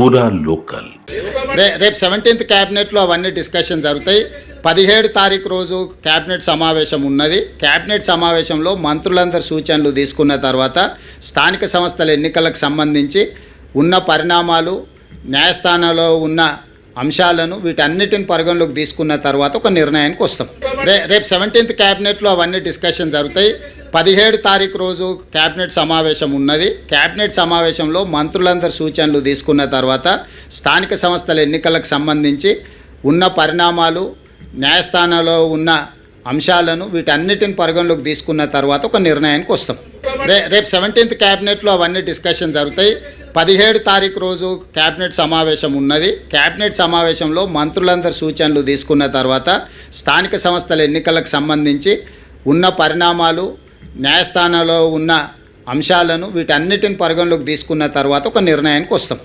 పూరా లోకల్ రేపు సెవెంటీన్త్ క్యాబినెట్లో అవన్నీ డిస్కషన్ జరుగుతాయి. పదిహేడు తారీఖు రోజు క్యాబినెట్ సమావేశం ఉన్నది. క్యాబినెట్ సమావేశంలో మంత్రులందరి సూచనలు తీసుకున్న తర్వాత స్థానిక సంస్థల ఎన్నికలకు సంబంధించి ఉన్న పరిణామాలు న్యాయస్థానంలో ఉన్న అంశాలను వీటన్నిటిని పరిగణలోకి తీసుకున్న తర్వాత ఒక నిర్ణయానికి వస్తాం. రే రేపు సెవెంటీన్త్ క్యాబినెట్లో అవన్నీ డిస్కషన్ జరుగుతాయి. పదిహేడు తారీఖు రోజు క్యాబినెట్ సమావేశం ఉన్నది. క్యాబినెట్ సమావేశంలో మంత్రులందరి సూచనలు తీసుకున్న తర్వాత స్థానిక సంస్థల ఎన్నికలకు సంబంధించి ఉన్న పరిణామాలు న్యాయస్థానంలో ఉన్న అంశాలను వీటన్నిటిని పరిగణలోకి తీసుకున్న తర్వాత ఒక నిర్ణయానికి వస్తాం. రే రేపు సెవెంటీన్త్ క్యాబినెట్లో అవన్నీ డిస్కషన్ జరుగుతాయి. పదిహేడు తారీఖు రోజు క్యాబినెట్ సమావేశం ఉన్నది. క్యాబినెట్ సమావేశంలో మంత్రులందరి సూచనలు తీసుకున్న తర్వాత స్థానిక సంస్థల ఎన్నికలకు సంబంధించి ఉన్న పరిణామాలు న్యాయస్థానంలో ఉన్న అంశాలను వీటన్నిటిని పరిగణలోకి తీసుకున్న తర్వాత ఒక నిర్ణయానికి వస్తాం.